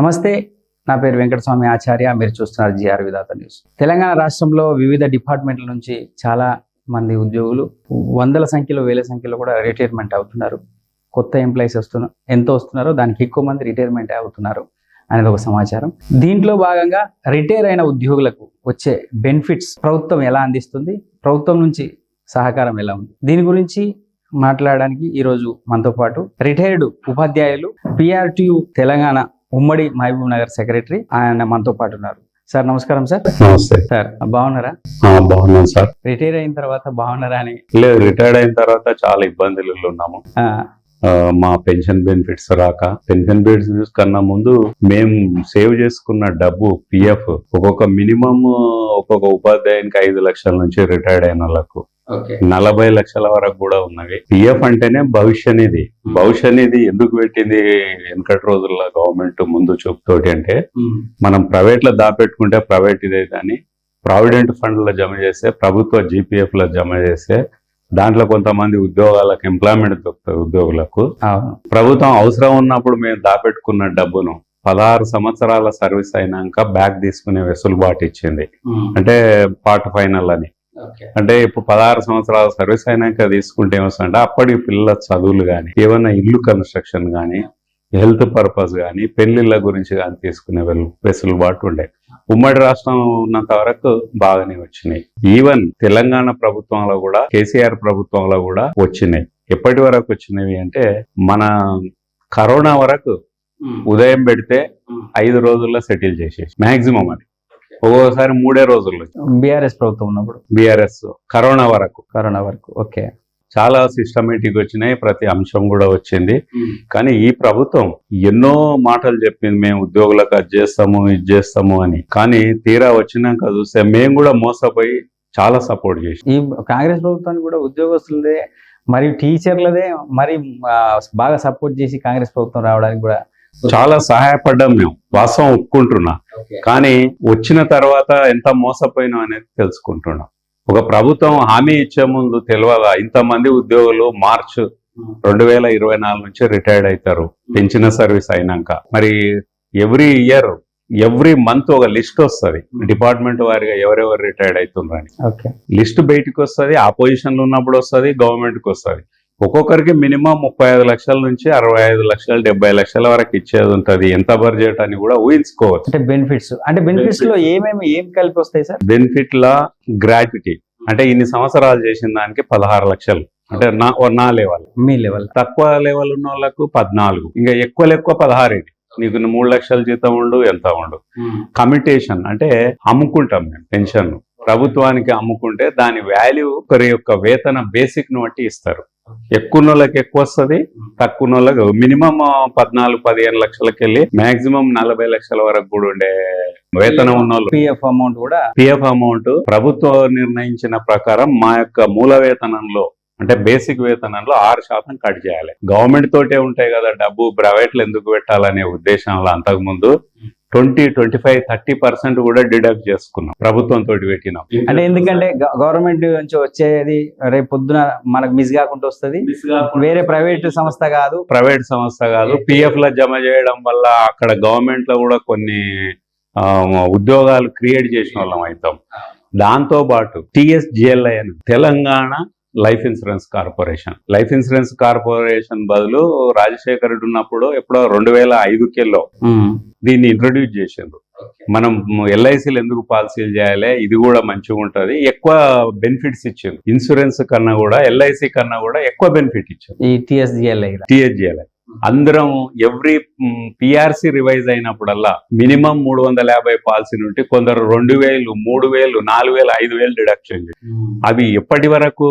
నమస్తే నా పేరు వెంకటస్వామి ఆచార్య. మీరు చూస్తున్నారు జిఆర్ విధాత న్యూస్. తెలంగాణ రాష్ట్రంలో వివిధ డిపార్ట్మెంట్ల నుంచి చాలా మంది ఉద్యోగులు వందల సంఖ్యలో వేల సంఖ్యలో కూడా రిటైర్మెంట్ అవుతున్నారు. కొత్త ఎంప్లాయీస్ వస్తున్నారు ఎంత వస్తున్నారో దానికి ఎక్కువ మంది రిటైర్మెంట్ అవుతున్నారు అనేది ఒక సమాచారం. దీంట్లో భాగంగా రిటైర్ అయిన ఉద్యోగులకు వచ్చే బెనిఫిట్స్ ప్రభుత్వం ఎలా అందిస్తుంది ప్రభుత్వం నుంచి సహకారం ఎలా ఉంది? దీని గురించి మాట్లాడడానికి ఈరోజు మనతో పాటు రిటైర్డ్ ఉపాధ్యాయులు పిఆర్టీయు తెలంగాణ ఉమ్మడి మహబూబ్ నగర్ సెక్రటరీ ఆయన మనతో పాటు ఉన్నారు. సార్ నమస్కారం సార్. నమస్తే. సార్ బాగున్నారా? బాగున్నాను సార్. రిటైర్ అయిన తర్వాత బాగున్నారా అని? లేదు రిటైర్డ్ అయిన తర్వాత చాలా ఇబ్బందులు ఉన్నాము. మా పెన్షన్ బెనిఫిట్స్ రాక పెన్షన్ బెనిఫిట్స్ కన్నా ముందు మేము సేవ్ చేసుకున్న డబ్బు పిఎఫ్ ఒక్కొక్క మినిమం ఒక్కొక్క ఉపాధ్యాయునికి ఐదు లక్షల నుంచి రిటైర్డ్ అయిన వాళ్ళకు నలభై లక్షల వరకు కూడా ఉన్నవి. పిఎఫ్ అంటేనే భవిష్య నిధి భవిష్య నిధి ఎందుకు పెట్టింది వెనకటి రోజుల్లో గవర్నమెంట్ ముందు చూపుతోటి అంటే మనం ప్రైవేట్లో దాపెట్టుకుంటే ప్రైవేట్ ఇదే కానీ ప్రావిడెంట్ ఫండ్లో జమ చేస్తే ప్రభుత్వ జీపీఎఫ్లో జమ చేస్తే దాంట్లో కొంతమంది ఉద్యోగాలకు ఎంప్లాయ్మెంట్ దొరుకుతుంది ఉద్యోగులకు. ప్రభుత్వం అవసరం ఉన్నప్పుడు మేము దాపెట్టుకున్న డబ్బును పదహారు సంవత్సరాల సర్వీస్ అయినాక బ్యాక్ తీసుకునే వెసులుబాటు ఇచ్చింది. అంటే పార్ట్ ఫైనల్ అని. అంటే ఇప్పుడు పదహారు సంవత్సరాల సర్వీస్ అయినాక తీసుకుంటే ఏమొస్తుందంటే అప్పటి పిల్లల చదువులు కానీ ఏమైనా ఇల్లు కన్స్ట్రక్షన్ కానీ హెల్త్ పర్పస్ కానీ పెళ్ళిళ్ళ గురించి కానీ తీసుకునే వెసులుబాటు ఉండే. ఉమ్మడి రాష్ట్రం ఉన్నంత వరకు బాగానే వచ్చినాయి. ఈవెన్ తెలంగాణ ప్రభుత్వంలో కూడా కేసీఆర్ ప్రభుత్వంలో కూడా వచ్చినాయి. ఎప్పటి వరకు వచ్చినవి అంటే మన కరోనా వరకు ఉదయం పెడితే. ఐదు రోజుల్లో సెటిల్ చేసేసి మాక్సిమం అది. ఒక్కోసారి మూడే రోజుల్లో బీఆర్ఎస్ ప్రభుత్వం ఉన్నప్పుడు? బీఆర్ఎస్ కరోనా వరకు. కరోనా వరకు ఓకే. చాలా సిస్టమేటిక్ వచ్చినాయి ప్రతి అంశం కూడా వచ్చింది. కానీ ఈ ప్రభుత్వం ఎన్నో మాటలు చెప్పింది మేము ఉద్యోగులకు అది చేస్తాము ఇది చేస్తాము అని. కానీ తీరా వచ్చినాక చూస్తే మేము కూడా మోసపోయి చాలా సపోర్ట్ చేసి ఈ కాంగ్రెస్ ప్రభుత్వానికి కూడా ఉద్యోగస్తులదే మరియు టీచర్లదే మరి బాగా సపోర్ట్ చేసి కాంగ్రెస్ ప్రభుత్వం రావడానికి కూడా చాలా సహాయపడ్డాం మేము. వాస్తవం ఒప్పుకుంటున్నా. కానీ వచ్చిన తర్వాత ఎంత మోసపోయినాం అనేది తెలుసుకుంటున్నాం. ఒక ప్రభుత్వం హామీ ఇచ్చే ముందు తెలియదా ఇంతమంది ఉద్యోగులు మార్చ్ రెండు వేల ఇరవై నాలుగు నుంచి రిటైర్డ్ అవుతారు పెంచిన సర్వీస్ అయినాక. మరి ఎవ్రీ ఇయర్ ఎవ్రీ మంత్ ఒక లిస్ట్ వస్తుంది. డిపార్ట్మెంట్ వారిగా ఎవరెవరు రిటైర్డ్ అవుతున్నారని లిస్ట్ బయటకు వస్తుంది ఆపోజిషన్లో ఉన్నప్పుడు వస్తుంది గవర్నమెంట్కి వస్తుంది. ఒక్కొక్కరికి మినిమం ముప్పై ఐదు లక్షల నుంచి అరవై ఐదు లక్షలు డెబ్బై లక్షల వరకు ఇచ్చేది ఉంటది. ఎంత బడ్జెట్ అని కూడా ఊహించుకోవచ్చు. అంటే బెనిఫిట్స్ అంటే బెనిఫిట్స్లో ఏమేమి ఏం కలిపి వస్తాయి సార్? బెనిఫిట్ లా గ్రాట్యుటీ అంటే ఇన్ని సంవత్సరాలు చేసిన దానికి పదహారు లక్షలు. అంటే నా నా లెవెల్ మీ లెవెల్ తక్కువ లెవెల్ ఉన్న వాళ్ళకు పద్నాలుగు. ఇంకా ఎక్కువ ఎక్కువ పదహారు నీకు మూడు లక్షల జీతం ఉండు ఎంత ఉండు? కమిటేషన్ అంటే అమ్ముకుంటాం మేము పెన్షన్ ప్రభుత్వానికి అమ్ముకుంటే దాని వాల్యూ ఒకరి యొక్క వేతన బేసిక్ను బట్టి ఇస్తారు. ఎక్కువ వాళ్ళకి ఎక్కువ వస్తుంది తక్కువ వాళ్ళకి మినిమం పద్నాలుగు పదిహేను లక్షలకి వెళ్ళి మాక్సిమం నలభై లక్షల వరకు కూడా ఉండే వేతనం ఉన్న వాళ్ళు పిఎఫ్ అమౌంట్ కూడా పిఎఫ్ అమౌంట్ ప్రభుత్వం నిర్ణయించిన ప్రకారం మా యొక్క మూల వేతనంలో అంటే బేసిక్ వేతనంలో ఆరు శాతం కట్ చేయాలి. గవర్నమెంట్ తోటే ఉంటాయి కదా డబ్బు ప్రైవేట్లు ఎందుకు పెట్టాలనే ఉద్దేశంలో అంతకుముందు twenty twenty five thirty percent కూడా డిడక్ట్ చేసుకున్నాం ప్రభుత్వం తోటి పెట్టినాం. అంటే ఎందుకంటే గవర్నమెంట్ నుంచి వచ్చేది రేపు పొద్దున మనకు మిస్ కాకుండా వస్తుంది. వేరే ప్రైవేట్ సంస్థ కాదు. ప్రైవేట్ సంస్థ కాదు. పిఎఫ్లో జమ చేయడం వల్ల అక్కడ గవర్నమెంట్లో కూడా కొన్ని ఆ, ఉద్యోగాలు క్రియేట్ చేసిన వాళ్ళం అవుతాం. దాంతో పాటు టిఎస్జిఎల్ఐ అని Telangana life insurance corporation. Life insurance corporation బదులు రాజశేఖర్ రెడ్డి ఉన్నప్పుడు ఎప్పుడో రెండు వేల ఐదుకెళ్ళో దీన్ని ఇంట్రొడ్యూస్ చేసిండ్రు. మనం ఎల్ఐసీలు ఎందుకు పాలసీలు చేయాలి? ఇది కూడా మంచిగా ఉంటది. ఎక్కువ బెనిఫిట్స్ ఇచ్చింది ఇన్సూరెన్స్ కన్నా కూడా ఎల్ఐసి కన్నా కూడా ఎక్కువ బెనిఫిట్ ఇచ్చింది ఈ టిఎస్జిఎల్ఐ అందరం ఎవ్రీ పిఆర్సి రివైజ్ అయినప్పుడల్లా మినిమం మూడు వందల యాభై పాలసీ నుండి కొందరు రెండు వేలు మూడు వేలు నాలుగు వేలు ఐదు వేలు డిడక్షన్ అవి ఎప్పటి వరకు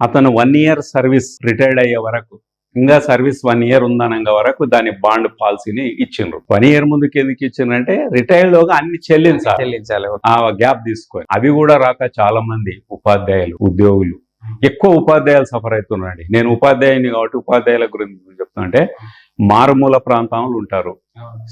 అతను వన్ ఇయర్ సర్వీస్ రిటైర్డ్ అయ్యే వరకు ఇంకా సర్వీస్ వన్ ఇయర్ ఉందనంగా వరకు దాని బాండ్ పాలసీని ఇచ్చిండ్రు. వన్ ఇయర్ ముందుకు ఎందుకు ఇచ్చిండ్రంటే రిటైర్డ్ లోగా అన్ని చెల్లించాలి. చెల్లించాలి ఆ గ్యాప్ తీసుకొని. అవి కూడా రాక చాలా మంది ఉపాధ్యాయులు ఉద్యోగులు. ఎక్కువ ఉపాధ్యాయులు సఫర్ అవుతున్నారండి. నేను ఉపాధ్యాయుని కాబట్టి ఉపాధ్యాయుల గురించి చెప్తున్నా అంటే మారుమూల ప్రాంతంలో ఉంటారు.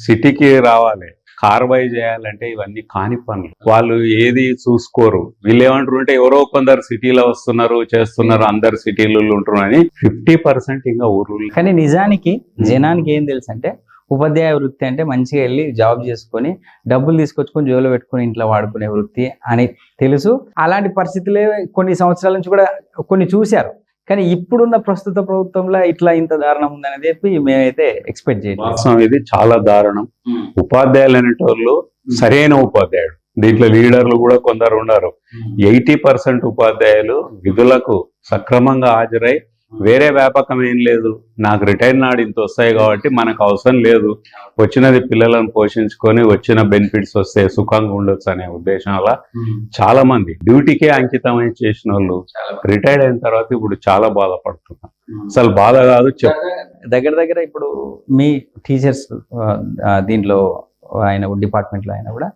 సిటీకి రావాలి. కార్వై చేయాలంటే ఇవన్నీ కాని పనులు. వాళ్ళు ఏది చూసుకోరు. వీళ్ళు ఏమంటారు అంటే ఎవరో కొందరు సిటీలో వస్తున్నారు చేస్తున్నారు అందరు సిటీలు ఉంటున్నారు అని ఫిఫ్టీ పర్సెంట్ ఇంకా ఊర్లు కానీ నిజానికి జనానికి ఏం తెలుసు అంటే ఉపాధ్యాయ వృత్తి అంటే మంచిగా వెళ్ళి జాబ్ చేసుకొని డబ్బులు తీసుకొచ్చుకొని జోలో పెట్టుకొని ఇంట్లో వాడుకునే వృత్తి అని తెలుసు. అలాంటి పరిస్థితులే కొన్ని సంవత్సరాల నుంచి కూడా కొన్ని చూశారు. కానీ ఇప్పుడున్న ప్రస్తుత ప్రభుత్వంలో ఇట్లా ఇంత దారుణం ఉందని చెప్పి మేమైతే ఎక్స్పెక్ట్ వాస్తవం ఇది చాలా దారుణం. ఉపాధ్యాయులు అనేటోళ్ళు సరైన ఉపాధ్యాయుడు. దీంట్లో లీడర్లు కూడా కొందరు ఉన్నారు. ఎయిటీ పర్సెంట్ ఉపాధ్యాయులు విధులకు సక్రమంగా హాజరై వేరే వ్యాపకం ఏం లేదు. నాకు రిటైర్ నాడు ఇంత వస్తాయి కాబట్టి మనకు అవసరం లేదు. వచ్చినది పిల్లలను పోషించుకొని వచ్చిన బెనిఫిట్స్ వస్తే సుఖంగా ఉండొచ్చు అనే ఉద్దేశంలో చాలా మంది డ్యూటీకే అంకితమై చేసిన వాళ్ళు రిటైర్డ్ అయిన తర్వాత ఇప్పుడు చాలా బాధపడుతున్నారు. అసలు బాధ కాదు దగ్గర దగ్గర ఇప్పుడు మీ టీచర్స్ దీంట్లో ఆయన డిపార్ట్మెంట్లో అయినా కూడా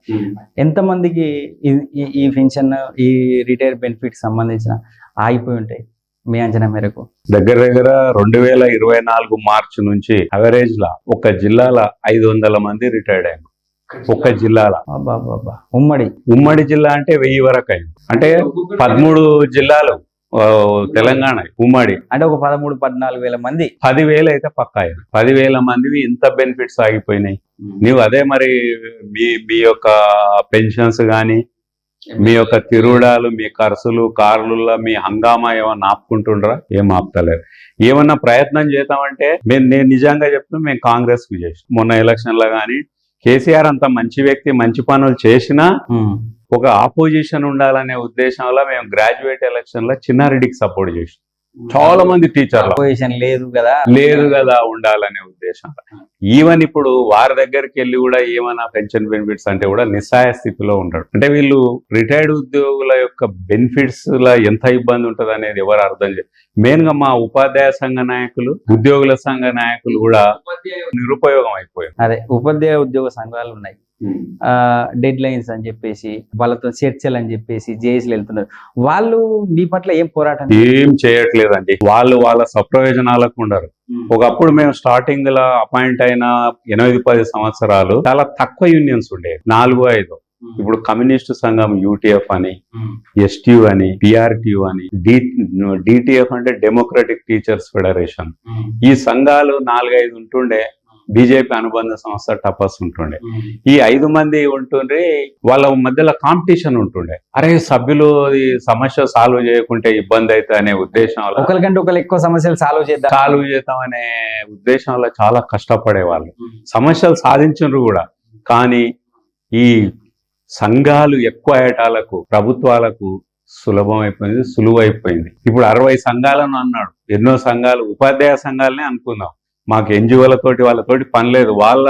ఎంతమందికి ఈ- ఈ- ఈ పెన్షన్ ఈ రిటైర్ బెనిఫిట్ సంబంధించిన ఆగిపోయి ఉంటాయి? మీ అంచనా మేరకు? దగ్గర దగ్గర రెండు వేల ఇరవై నాలుగు మార్చి నుంచి అవరేజ్ లా ఒక జిల్లాల ఐదు వందల మంది రిటైర్డ్ అయ్యారు ఒక జిల్లాల. ఉమ్మడి. ఉమ్మడి జిల్లా అంటే వెయ్యి వరకు అయింది. అంటే పదమూడు జిల్లాలు తెలంగాణ ఉమ్మడి. అంటే ఒక పదమూడు పద్నాలుగు వేల మంది. పదివేలు అయితే పక్కా పదివేల మందివి ఇంత బెనిఫిట్స్ ఆగిపోయినాయి. నీవు అదే మరి మీ మీ యొక్క పెన్షన్స్ కానీ మీ యొక్క తిరుడాలు మీ ఖర్చులు కార్లలో మీ హంగామా ఏమన్నా ఆపుకుంటుండ్రా? ఏం ఆపుతలేరు. ఏమన్నా ప్రయత్నం చేద్దామంటే మేము నేను నిజంగా చెప్తున్నా మేము కాంగ్రెస్కు చేసాం మొన్న ఎలక్షన్లో కానీ కేసీఆర్ అంత మంచి వ్యక్తి మంచి పనులు చేసినా. ఒక ఆపోజిషన్ ఉండాలనే ఉద్దేశంలో మేము గ్రాడ్యుయేట్ ఎలక్షన్లో చిన్నారెడ్డికి సపోర్ట్ చేసాం చాలా మంది టీచర్లు పొజిషన్ లేదు కదా. లేదు కదా ఉండాలనే ఉద్దేశం ఈవెన్ ఇప్పుడు వారి దగ్గరికి వెళ్ళి కూడా ఏమైనా పెన్షన్ బెనిఫిట్స్ అంటే కూడా నిస్సాయ స్థితిలో ఉంటాడు అంటే వీళ్ళు రిటైర్డ్ ఉద్యోగుల యొక్క బెనిఫిట్స్ లా ఎంత ఇబ్బంది ఉంటుంది అనేది ఎవరు అర్థం చేయ మెయిన్గా మా ఉపాధ్యాయ సంఘ నాయకులు ఉద్యోగుల సంఘ నాయకులు కూడా నిరుపయోగం అయిపోయారు. అదే ఉపాధ్యాయ ఉద్యోగ సంఘాలు ఉన్నాయి. డెడ్ లైన్స్ అని చెప్పేసి వాళ్ళతో చర్చలు అని చెప్పేసి జేఏసీలు వెళ్తున్నారు. వాళ్ళు మీ పట్ల ఏం పోరాటం ఏం చేయట్లేదండి. వాళ్ళు వాళ్ళ సప్రయోజనాలకు ఉండరు. ఒకప్పుడు మేము స్టార్టింగ్లో అపాయింట్ అయిన ఎనిమిది పది సంవత్సరాలు చాలా తక్కువ యూనియన్స్ ఉండేవి నాలుగు ఐదు. ఇప్పుడు కమ్యూనిస్టు సంఘం యూటీఎఫ్ అని ఎస్టీయు అని పిఆర్టీయు అని డిటిఎఫ్ అంటే డెమోక్రటిక్ టీచర్స్ ఫెడరేషన్ ఈ సంఘాలు నాలుగైదు ఉంటుండే. బీజేపీ అనుబంధ సంస్థ టపస్ ఉంటుండే. ఈ ఐదు మంది ఉంటుండే వాళ్ళ మధ్యలో కాంపిటీషన్ ఉంటుండే. అరే సభ్యులు ఈ సమస్య సాల్వ్ చేయకుంటే ఇబ్బంది అవుతుంది అనే ఉద్దేశంలో ఒకరికంటే ఒకరు ఎక్కువ సమస్యలు సాల్వ్ చేద్దాం. సాల్వ్ చేద్దామనే ఉద్దేశంలో చాలా కష్టపడేవాళ్ళు. సమస్యలు సాధించరు కూడా. కానీ ఈ సంఘాలు ఎక్కువ ఏటాలకు ప్రభుత్వాలకు సులభం అయిపోయింది సులువు అయిపోయింది ఇప్పుడు అరవై సంఘాలను అన్నాడు. ఎన్నో సంఘాలు ఉపాధ్యాయ సంఘాలనే అనుకుందాం. మాకు ఎన్జిఓలతోటి వాళ్ళతోటి పని లేదు. వాళ్ళ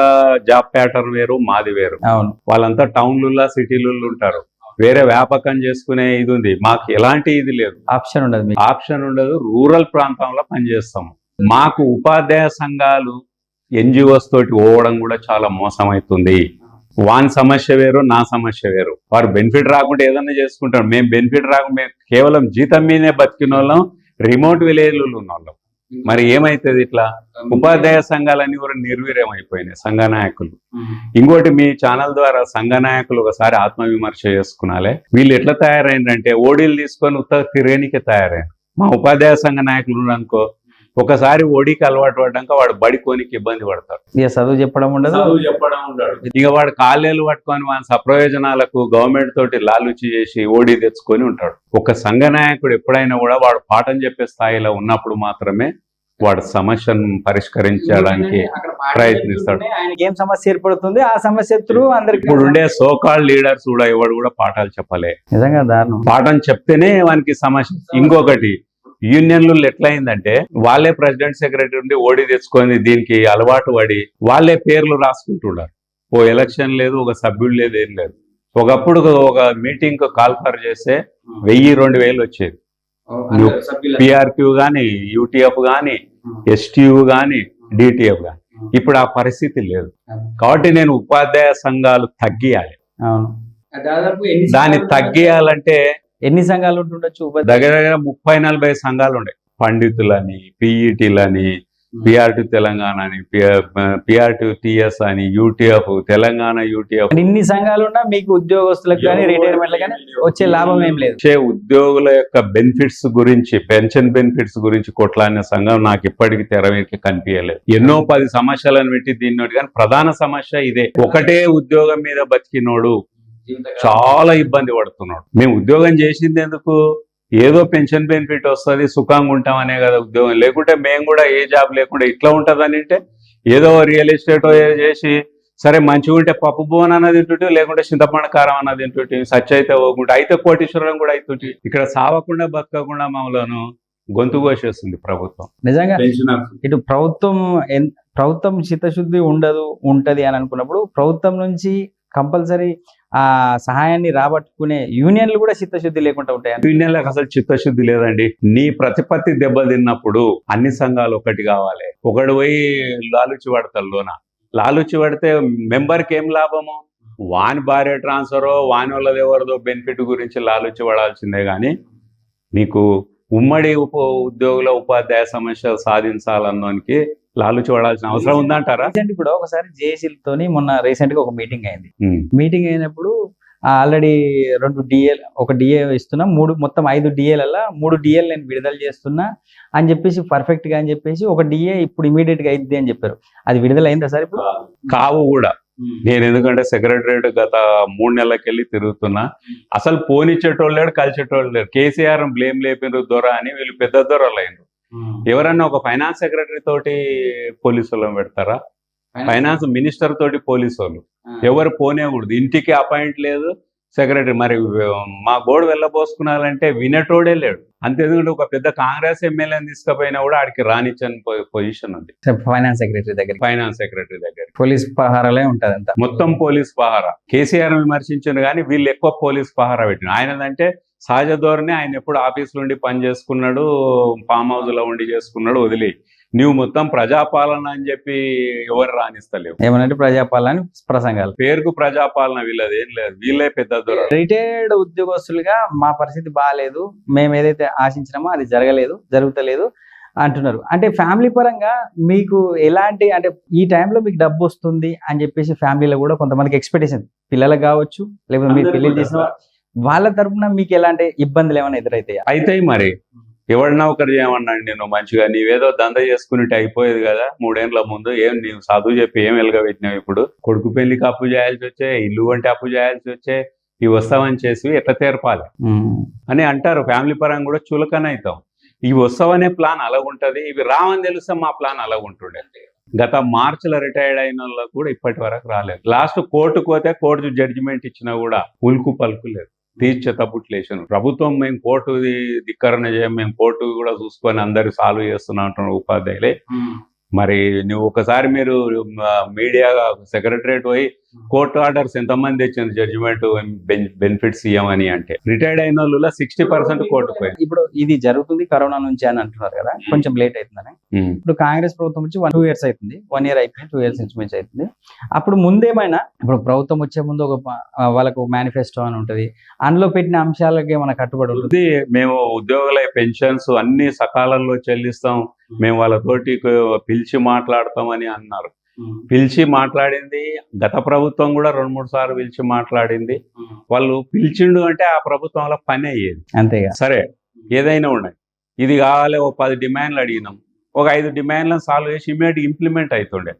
జాబ్ ప్యాటర్న్ వేరు మాది వేరు. అవును. వాళ్ళంతా టౌన్లలో సిటీలలో ఉంటారు. వేరే వ్యాపకం చేసుకునే ఇది ఉంది. మాకు ఎలాంటి ఇది లేదు. ఆప్షన్ ఉండదు ఆప్షన్ ఉండదు. రూరల్ ప్రాంతంలో పనిచేస్తాము. మాకు ఉపాధ్యాయ సంఘాలు ఎన్జిఓస్ తోటి పోవడం కూడా చాలా మోసం అవుతుంది వాని సమస్య వేరు నా సమస్య వేరు. వారు బెనిఫిట్ రాకుండా ఏదన్నా చేసుకుంటారు. మేము బెనిఫిట్ రాకుండా కేవలం జీతం మీదే బతికిన వాళ్ళం రిమోట్ విలేజ్లు ఉన్న వాళ్ళం మరి ఏమైతుంది ఇట్లా? ఉపాధ్యాయ సంఘాలన్నీ కూడా నిర్వీర్యం అయిపోయినాయి సంఘ నాయకులు. ఇంకోటి మీ ఛానల్ ద్వారా సంఘ నాయకులు ఒకసారి ఆత్మవిమర్శ చేసుకున్నాలే. వీళ్ళు ఎట్లా తయారైందంటే ఓడీలు తీసుకొని ఉత్త తిరగనికే తయారైంది మా ఉపాధ్యాయ సంఘ నాయకులు అనుకో ఒకసారి ఓడీకి అలవాటు పడ్డాక వాడు బడికోనికి ఇబ్బంది పడతాడు. ఇక చదువు చెప్పడం ఉండదు. చెప్పడం ఉండడు ఇక వాడు కాళ్ళేలు పట్టుకొని మన సప్రయోజనాలకు గవర్నమెంట్ తోటి లాలుచి చేసి ఓడి తెచ్చుకొని ఉంటాడు. ఒక సంఘ నాయకుడు ఎప్పుడైనా కూడా వాడు పాఠం చెప్పే స్థాయిలో ఉన్నప్పుడు మాత్రమే వాడు సమస్యను పరిష్కరించడానికి ప్రయత్నిస్తాడు. ఆయనకి ఏం సమస్య ఏర్పడుతుంది? ఆ సమస్య త్రూ అందరికి ఇప్పుడు ఉండే సోకాల్ లీడర్స్ కూడా ఎవడు కూడా పాఠాలు చెప్పలే. నిజంగా దారుణం. పాఠం చెప్తేనే వానికి సమస్య. ఇంకొకటి యూనియన్లు ఎట్లయిందంటే వాళ్ళే ప్రెసిడెంట్ సెక్రటరీ ఉండి ఓడి తెచ్చుకొని దీనికి అలవాటు పడి వాళ్ళే పేర్లు రాసుకుంటున్నారు. ఓ ఎలక్షన్ లేదు ఒక సభ్యుడు లేదు ఏం లేదు. ఒకప్పుడు ఒక మీటింగ్ కాల్ఫర్ చేస్తే వెయ్యి రెండు వేలు వచ్చేది. పిఆర్క్యూ గాని యూటీఎఫ్ గాని ఎస్టీయు గాని డిటిఎఫ్ గాని. ఇప్పుడు ఆ పరిస్థితి లేదు. కాబట్టి నేను ఉపాధ్యాయ సంఘాలు తగ్గియాలి. దాన్ని తగ్గియాలంటే ఎన్ని సంఘాలు ఉంటుండొచ్చు? దగ్గర దగ్గర ముప్పై నలభై సంఘాలు ఉండే పండితులని పిఈటీలని పిఆర్టీ తెలంగాణ అని పిఆర్టీ టిఎస్ అని యూటీఎఫ్ తెలంగాణ యూటీఎఫ్. ఇన్ని సంఘాలు ఉన్నా మీకు ఉద్యోగస్తులకు కానీ రిటైర్మెంట్ కానీ వచ్చే లాభం ఏం లేదు? వచ్చే ఉద్యోగుల యొక్క బెనిఫిట్స్ గురించి పెన్షన్ బెనిఫిట్స్ గురించి కొట్లాడిన సంఘం నాకు ఇప్పటికి తెరవేకి కనిపించలేదు ఎన్నో పది సమస్యలను పెట్టి దీన్ని కానీ ప్రధాన సమస్య ఇదే. ఒకటే ఉద్యోగం మీద బతికినోడు చాలా ఇబ్బంది పడుతున్నాడు. మేము ఉద్యోగం చేసింది ఎందుకు? ఏదో పెన్షన్ బెనిఫిట్ వస్తుంది సుఖంగా ఉంటామనే కదా ఉద్యోగం. లేకుంటే మేము కూడా ఏ జాబ్ లేకుండా ఇట్లా ఉంటుందని అంటే ఏదో రియల్ ఎస్టేట్ చేసి సరే మంచిగా ఉంటే పప్పు భువన్ అన్నది తింటుంటే లేకుంటే చింతపండు కారం అన్నది తింటుంటే సచ్ అయితే పోకుంటే అయితే కోటీశ్వరం కూడా అవుతుంటే ఇక్కడ సావకుండా బతకకుండా మమ్మలను గొంతు కోసేస్తుంది ప్రభుత్వం. నిజంగా పెన్షన్ ఇటు ప్రభుత్వం ప్రభుత్వం చిత్తశుద్ధి ఉండదు ఉంటది అని అనుకున్నప్పుడు ప్రభుత్వం నుంచి కంపల్సరీ ఆ సహాయాన్ని రాబట్టుకునే యూనియన్లు కూడా చిత్తశుద్ధి లేకుండా ఉంటాయి యూనియన్లకు అసలు చిత్తశుద్ధి లేదండి. నీ ప్రతిపత్తి దెబ్బతిన్నప్పుడు అన్ని సంఘాలు ఒకటి కావాలి. ఒకడు పోయి లాలుచి పడతారు లోన. లాలుచి పడితే మెంబర్కి ఏం లాభము? వాని భార్య ట్రాన్స్ఫరో వాని వాళ్ళది ఎవరిదో బెనిఫిట్ గురించి లాలుచి పడాల్సిందే కానీ నీకు ఉమ్మడి ఉప ఉద్యోగుల ఉపాధ్యాయ సమస్య సాధించాలన్నోనికి లాలుచి పడాల్సిన అవసరం ఉందంటారా? రీసెంట్ కూడా ఒకసారి JSL తోని మొన్న రీసెంట్గా ఒక మీటింగ్ అయింది. మీటింగ్ అయినప్పుడు ఆల్రెడీ రెండు డిఏ ఒక డిఏ ఇస్తున్నా మూడు మొత్తం ఐదు డిఏలల్లా మూడు డిఏలు నేను విడుదల చేస్తున్నా అని చెప్పేసి పర్ఫెక్ట్గా అని చెప్పేసి ఒక డిఏ ఇప్పుడు ఇమీడియట్గా అయింది అని చెప్పారు. అది విడుదల అయిందా సార్ ఇప్పుడు? కావు కూడా. నేను ఎందుకంటే సెక్రటరేట్ గత మూడు నెలలకెళ్ళి తిరుగుతున్నా. అసలు పోనిచ్చేటోళ్ళు లేడు కలిసేటోళ్ళు లేరు. కేసీఆర్ బ్లేమ్ లేపినారు దొర అని వీళ్ళు పెద్ద దొరలు అయినారు ఎవరన్నా ఒక ఫైనాన్స్ సెక్రటరీ తోటి పోలీసు వాళ్ళని పెడతారా ఫైనాన్స్ మినిస్టర్ తోటి పోలీసు వాళ్ళు ఎవరు పోనేకూడదు. ఇంటికి అపాయింట్ లేదు సెక్రటరీ. మరి మా గోడు వెళ్ళబోసుకున్నారంటే వినేటోడే లేడు. అంతే ఎందుకంటే ఒక పెద్ద కాంగ్రెస్ ఎమ్మెల్యేని తీసుకుపోయినా కూడా ఆడికి రానిచ్చని పొజిషన్ ఉంది. ఫైనాన్స్ సెక్రటరీ దగ్గర ఫైనాన్స్ సెక్రటరీ దగ్గర పోలీస్ పహారాలే ఉంటది అంతా. మొత్తం పోలీస్ పహారా. కేసీఆర్ విమర్శించారు కానీ వీళ్ళు ఎక్కువ పోలీస్ పహారా పెట్టిన ఆయనదంటే సహజ ధోరణి ఆయన ఎప్పుడు ఆఫీస్ నుండి పని చేసుకున్నాడు ఫామ్ హౌస్లో ఉండి చేసుకున్నాడు వదిలి. నువ్వు మొత్తం ప్రజాపాలన అని చెప్పి ఎవరు రాణిస్తలేవు. ఏమనంటే ప్రజాపాలన ప్రసంగాలు. పేరుకు ప్రజాపాలన వీళ్ళది ఏం లేదు. వీళ్ళే పెద్ద దొర రిటైర్డ్ ఉద్యోగస్తులుగా మా పరిస్థితి బాగాలేదు మేము ఏదైతే ఆశించినామో అది జరగలేదు జరుగుతలేదు అంటున్నారు. అంటే ఫ్యామిలీ పరంగా మీకు ఎలాంటి అంటే ఈ టైంలో మీకు డబ్బు వస్తుంది అని చెప్పేసి ఫ్యామిలీలో కూడా కొంతమందికి ఎక్స్పెక్టేషన్ పిల్లలకు కావచ్చు లేకపోతే మీరు పెళ్ళి చేసిన వాళ్ళ తరపున మీకు ఎలాంటి ఇబ్బందులు ఏమైనా ఎదురైతాయా? అయితాయి మరి. ఎవడన్నా ఒకరు చేయమన్నాడు నేను మంచిగా నీవేదో దంద చేసుకుని అయిపోయేది కదా మూడేళ్ళ ముందు ఏం నీవు చదువు చెప్పి ఏం వెలగబెట్టినావు ఇప్పుడు? కొడుకు పెళ్ళికి అప్పు చేయాల్సి వచ్చే ఇల్లు అంటే అప్పు చేయాల్సి వచ్చే ఇవి వస్తామని చేసి ఎట్లా తీర్పాలి? అని అంటారు. ఫ్యామిలీ పరంగా కూడా చులకన అవుతాం ఇవి వస్తావనే ప్లాన్ అలాగుంటది ఇవి రావని తెలిస్తే మా ప్లాన్ అలాగుంటుండే. గత మార్చిలో రిటైర్డ్ అయిన వాళ్ళకు కూడా ఇప్పటి వరకు రాలేదు. లాస్ట్ కోర్టుకు పోతే కోర్టు జడ్జిమెంట్ ఇచ్చినా కూడా ఉల్కు పలుకు లేదు. తీర్చే తప్పుట్లేసాను ప్రభుత్వం మేము కోర్టు ధిక్కరణ చేయం మేము కోర్టు కూడా చూసుకొని అందరు సాల్వ్ చేస్తున్నాం అంటున్న ఉపాధ్యాయులే. మరి నువ్వు ఒకసారి మీరు మీడియా సెక్రటరేట్ పోయి కోర్టు ఆర్డర్స్ ఎంతమంది తెచ్చింది జడ్జిమెంట్ బెనిఫిట్స్ ఇవ్వమని అంటే? రిటైర్డ్ అయిన వాళ్ళు సిక్స్టీ పర్సెంట్ కోర్టు పోయింది. ఇప్పుడు ఇది జరుగుతుంది కరోనా నుంచి అని అంటున్నారు కదా కొంచెం లేట్ అవుతుందని. ఉమ్. ఇప్పుడు కాంగ్రెస్ ప్రభుత్వం వచ్చి వన్ టూ ఇయర్స్ అవుతుంది. వన్ ఇయర్ అయిపోయింది టూ ఇయర్స్ ఇంచుమించు అవుతుంది. అప్పుడు ముందేమైనా ఇప్పుడు ప్రభుత్వం వచ్చే ముందు ఒక వాళ్ళకు మేనిఫెస్టో అని ఉంటది. అందులో పెట్టిన అంశాలకి ఏమైనా కట్టుబడి ఉంటుంది? మేము ఉద్యోగుల పెన్షన్స్ అన్ని సకాలంలో చెల్లిస్తాం. మేము. వాళ్ళతోటి పిలిచి మాట్లాడతామని అన్నారు. పిలిచి మాట్లాడింది గత ప్రభుత్వం కూడా రెండు మూడు సార్లు పిలిచి మాట్లాడింది. వాళ్ళు పిలిచిండు అంటే ఆ ప్రభుత్వంలో పని అయ్యేది. అంతేగా? సరే ఏదైనా ఉన్నాయి. ఇది కావాలి ఓ పది డిమాండ్లు అడిగినాం. ఒక ఐదు డిమాండ్లను సాల్వ్ చేసి ఇమీడియట్ ఇంప్లిమెంట్ అవుతుండే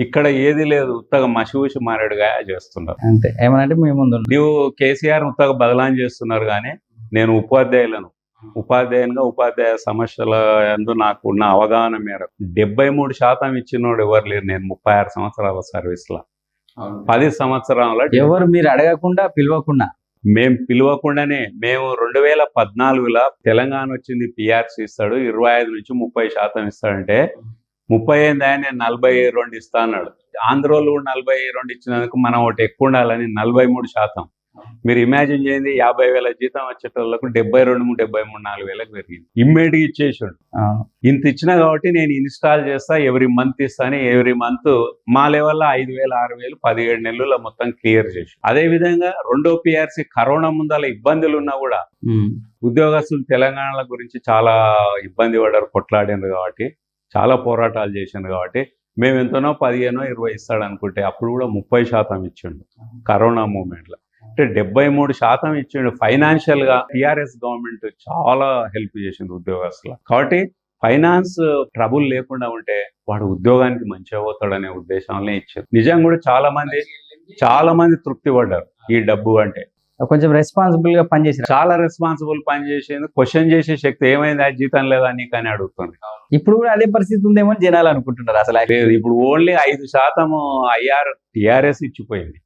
ఇక్కడ ఏది లేదు ఉత్తగా మసిూసి మారేడుగా చేస్తున్నారు. అంతే. ఏమనంటే మీ ముందు ఉంది. నీవు కేసీఆర్ ఉత్తగా బదలాం చేస్తున్నారు కానీ నేను ఉపాధ్యాయులను ఉపాధ్యాయునిగా ఉపాధ్యాయ సమస్యల యందు నాకు ఉన్న అవగాహన మేరకు డెబ్బై మూడు శాతం ఇచ్చినోడు ఎవరు లేరు నేను ముప్పై ఆరు సంవత్సరాల సర్వీస్లో పది సంవత్సరాల ఎవరు మీరు అడగకుండా పిలవకుండా? మేము పిలవకుండానే మేము రెండు వేల పద్నాలుగులో తెలంగాణ వచ్చింది పిఆర్సీ ఇస్తాడు ఇరవై ఐదు నుంచి ముప్పై శాతం ఇస్తాడంటే ముప్పై ఐదు ఆయన నేను నలభై రెండు ఇస్తా అన్నాడు. ఆంధ్రోలు నలభై రెండు ఇచ్చినందుకు మనం ఒకటి ఎక్కువ ఉండాలని నలభై మూడు శాతం. మీరు ఇమాజిన్ చేయండి యాభై వేల జీతం వచ్చేటోళ్ళకు డెబ్బై రెండు మూడు డెబ్బై మూడు నాలుగు వేలకు పెరిగింది. ఇమ్మీడియట్ ఇచ్చేసాడు. ఇంత ఇచ్చినా కాబట్టి నేను ఇన్స్టాల్ చేస్తా ఎవ్రీ మంత్ ఇస్తాను ఎవ్రీ మంత్ మా లెవెల్లో ఐదు వేలు ఆరు వేలు పదిహేడు నెలల్లో మొత్తం క్లియర్ చేసి. అదే విధంగా రెండో పిఆర్సీ కరోనా ముందల ఇబ్బందులు ఉన్నా కూడా. ఉద్యోగస్తులు తెలంగాణ గురించి చాలా ఇబ్బంది పడ్డారు కొట్లాడారు కాబట్టి చాలా పోరాటాలు చేసిండు కాబట్టి మేము ఎంతనో పదిహేనో ఇరవై ఇస్తాడు అనుకుంటే అప్పుడు కూడా ముప్పై శాతం ఇచ్చిండు కరోనా మూమెంట్లో. అంటే డెబ్బై మూడు శాతం ఇచ్చిండు ఫైనాన్షియల్గా టిఆర్ఎస్ గవర్నమెంట్ చాలా హెల్ప్ చేసింది ఉద్యోగస్తులు కాబట్టి ఫైనాన్స్ ట్రబుల్ లేకుండా ఉంటే వాడు ఉద్యోగానికి మంచిగా పోతాడనే ఉద్దేశంలో ఇచ్చారు. నిజంగా కూడా చాలా మంది చాలా మంది తృప్తి పడ్డారు ఈ డబ్బు అంటే. కొంచెం రెస్పాన్సిబుల్గా పనిచేసి చాలా రెస్పాన్సిబుల్ పని చేసేది క్వశ్చన్ చేసే శక్తి ఏమైంది? ఆ జీతం లేదా నీకు అని అడుగుతుంది. ఇప్పుడు కూడా అదే పరిస్థితి ఉందేమో అని జనాలు అనుకుంటున్నారు అసలు. లేదు ఇప్పుడు ఓన్లీ ఐదు శాతం ఐఆర్ టిఆర్ఎస్ ఇచ్చిపోయింది.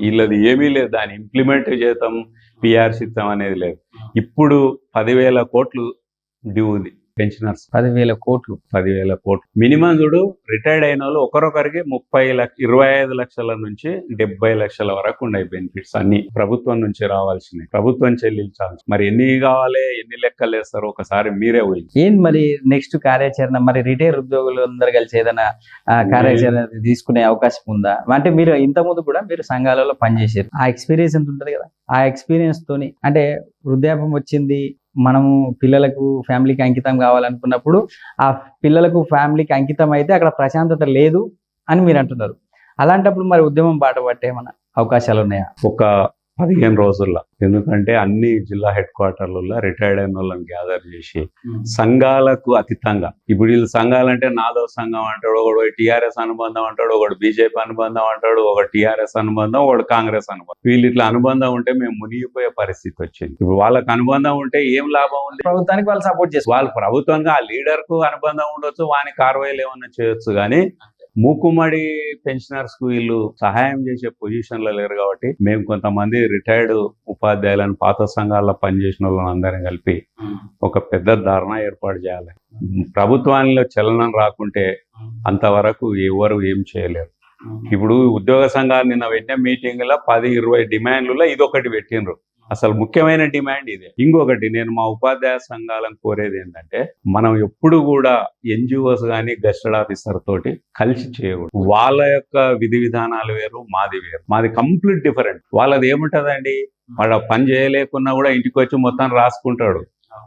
వీళ్ళది ఏమీ లేదు. దాన్ని ఇంప్లిమెంట్ చేద్దాం పిఆర్స్ ఇస్తాం అనేది లేదు. ఇప్పుడు పదివేల కోట్లు డ్యూ ఉంది. పెన్షనర్స్. పదివేల కోట్లు. పదివేల కోట్లు. మినిమం చూడు రిటైర్డ్ అయిన వాళ్ళు ఒకరొకరికి ముప్పై లక్ష ఇరవై ఐదు లక్షల నుంచి డెబ్బై లక్షల వరకు ఉన్నాయి బెనిఫిట్స్ అన్ని ప్రభుత్వం నుంచి రావాల్సినవి. ప్రభుత్వం చెల్లించాల్సి మరి ఎన్ని కావాలి ఎన్ని లెక్కలు వేస్తారో ఒకసారి మీరే పోయి ఏం మరి నెక్స్ట్ కార్యాచరణ మరి రిటైర్ ఉద్యోగులు అందరు కలిసి ఏదైనా కార్యాచరణ తీసుకునే అవకాశం ఉందా? అంటే మీరు ఇంత ముందు కూడా మీరు సంఘాలలో పనిచేసారు ఆ ఎక్స్పీరియన్స్ ఎంత ఉంటుంది కదా? ఆ ఎక్స్పీరియన్స్ తోని అంటే వృద్ధాప్యం వచ్చింది మనము పిల్లలకు ఫ్యామిలీకి అంకితం కావాలనుకున్నప్పుడు ఆ పిల్లలకు ఫ్యామిలీకి అంకితం అయితే అక్కడ ప్రశాంతత లేదు అని మీరు అంటున్నారు. అలాంటప్పుడు మరి ఉద్యమం బాట పట్టే ఏమన్నా అవకాశాలు ఉన్నాయా? ఒక పదిహేను రోజుల్లో. ఎందుకంటే అన్ని జిల్లా హెడ్ క్వార్టర్లలో రిటైర్డ్ అయిన వాళ్ళని గ్యాదర్ చేసి సంఘాలకు అతీతంగా. ఇప్పుడు వీళ్ళు సంఘాలంటే నాదో సంఘం అంటాడు ఒకడు టిఆర్ఎస్ అనుబంధం అంటాడు ఒకడు బీజేపీ అనుబంధం అంటాడు ఒక టిఆర్ఎస్ అనుబంధం ఒకడు కాంగ్రెస్ అనుబంధం. వీళ్ళు ఇట్లా అనుబంధం ఉంటే మేము మునిగిపోయే పరిస్థితి వచ్చింది. ఇప్పుడు వాళ్ళకి అనుబంధం ఉంటే ఏం లాభం ఉంది? ప్రభుత్వానికి వాళ్ళు సపోర్ట్ చేసుకోవాలి వాళ్ళు ప్రభుత్వంగా ఆ లీడర్కు అనుబంధం ఉండొచ్చు వాని కార్వాయిలు ఏమన్నా చేయొచ్చు కానీ మూకుమ్మడి పెన్షనర్స్కు వీళ్ళు సహాయం చేసే పొజిషన్లో లేరు కాబట్టి మేము కొంతమంది రిటైర్డ్ ఉపాధ్యాయులను పాత సంఘాల్లో పనిచేసిన వాళ్ళని అందరం కలిపి ఒక పెద్ద ధారణ ఏర్పాటు చేయాలి. ప్రభుత్వానిలో చలనం రాకుంటే అంతవరకు ఎవరు ఏం చేయలేరు. ఇప్పుడు ఉద్యోగ సంఘాలు నిన్న పెట్టిన మీటింగ్లో పది ఇరవై డిమాండ్లలో ఇదొకటి పెట్టిండ్రు. అసలు ముఖ్యమైన డిమాండ్ ఇదే. ఇంకొకటి నేను మా ఉపాధ్యాయ సంఘాలను కోరేది ఏంటంటే మనం ఎప్పుడు కూడా ఎన్జిఓస్ కానీ గస్టెడ్ ఆఫీసర్ తోటి కలిసి చేయకూడదు. వాళ్ళ యొక్క విధి విధానాలు వేరు మాది వేరు. మాది కంప్లీట్ డిఫరెంట్. వాళ్ళది ఏముంటదండి? వాడు పని చేయలేకున్నా కూడా ఇంటికి వచ్చి మొత్తం రాసుకుంటాడు.